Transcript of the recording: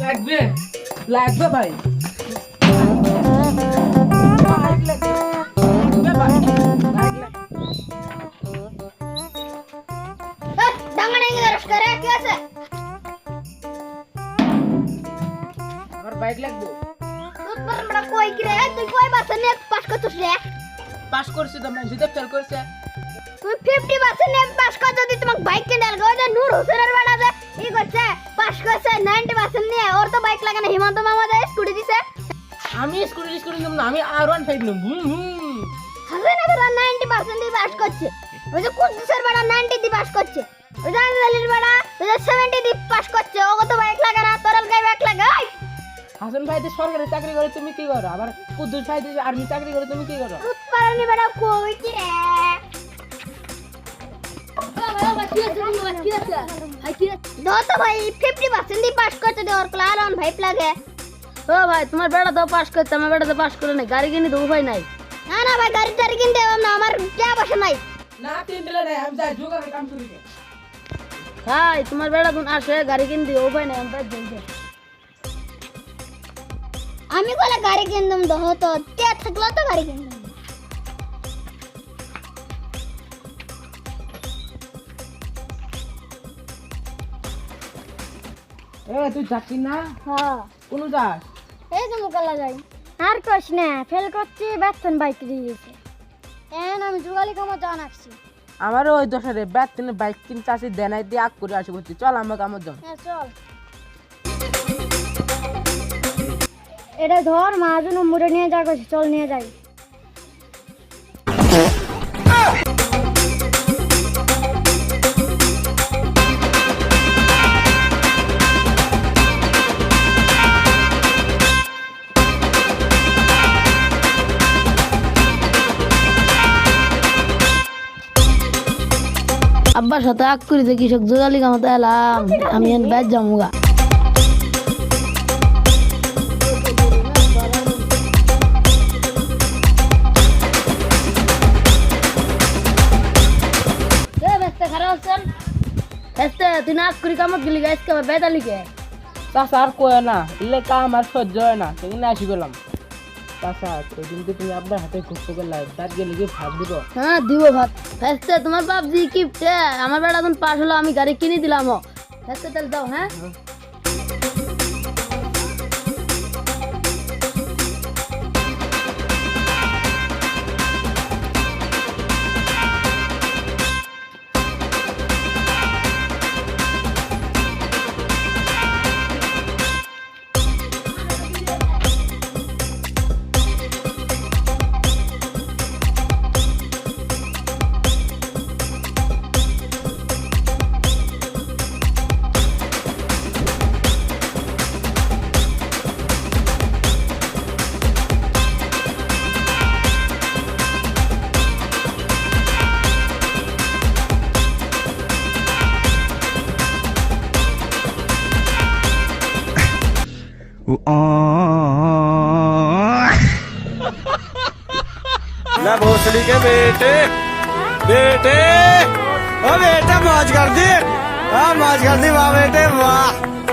লাগবে লাগবে ভাই বাইক লাগবে ভাই বাইক লাগবে ডাঙ্গা ডাঙ্গি দরস করে কি আছে আমার বাইক লাগবে তুই পর বড় কই কি রে তুই কই বাসে নিয়ে পাস করছিস রে পাস করছি তো মানুষ তো ফেল করছে তুই 50 বাসে নিয়ে পাস বাইক লাগানো হিমন্ত মামা যে স্কুটি দিছে। আমি স্কুটি স্কুটি নেব না আমি আর ওয়ান ফাইভ নেব হুম হুম। না বড় 90 বাসে দিয়ে পাস করছে। ওই যে কুদ্দুসের বাড়া 90 দিয়ে পাস করছে। ওই যে আমির বাড়া ওই যে 70 দিয়ে পাস করছে ও তো বাইক লাগানা তোর গাই বাইক লাগাই হাসান ভাই তো সরকারি চাকরি করে তুমি কি করো? আবার কুদ্দুস ভাই আর্মি চাকরি করে তুমি কি করো? পারানি বেড়া কই কি রে? দো তো ভাই ফিফটি পার্সেন্ট পাস করতে দে ওর ক্লাস অন ভাই লাগে ও ভাই তোমার বেড়া তো পাস করতে আমার বেড়া তো নাই গাড়ি কিনে তো উপায় নাই না না ভাই গাড়ি টাড়ি কিনতে হবে না আমার কে বসে নাই আমি যাই ভাই তোমার বেড়া তুমি আসে গাড়ি কিনতে নাই আমরা জলদি আমি বলে গাড়ি কিনতাম দো তো, তে থাকল তো গাড়ি কিনতাম। এ তুই যাচ্ছিস না? হ্যাঁ। কোন যাস? এই যে মুকালা যাই। আর কইস না ফেল করছি বেতন বাইক দিয়েছে এন আমি জুগালি কামা জান আসছি। আমারও ওই দশা রে ব্যাট তিনে বাইক কিনতে চাষি দেনাই দিয়ে আগ করে আসি বলছি চল আমরা কামত যাও। হ্যাঁ চল। এটা ধর মাহাজন মুড়ে নিয়ে যা করছি চল নিয়ে যাই। আব্বার সাথে আগ করি যে কৃষক জোগালি কামাতে এলাম। আমি এখন ব্যাচ বেস্তে তুই না করি কামত গেলি আর কয় না ইলে কাম আর সহ্য হয় না সেখানে আসি গেলাম। চাষা ওই দিন তো তুমি আপনার হাতে ঘুরতে গেলে দাঁত গেলে কি ভাত দিব। হ্যাঁ দিব ভাত। বেস্তে তোমার বাপ জি কি আমার বেড়া এখন পাস হলো আমি গাড়ি কিনে দিলাম। ও বেস্তে তাহলে দাও হ্যাঁ। ना भोसड़ी के बेटे बेटे ओ बेटा मौज कर दी हाँ मौज कर दी वाह बेटे वाह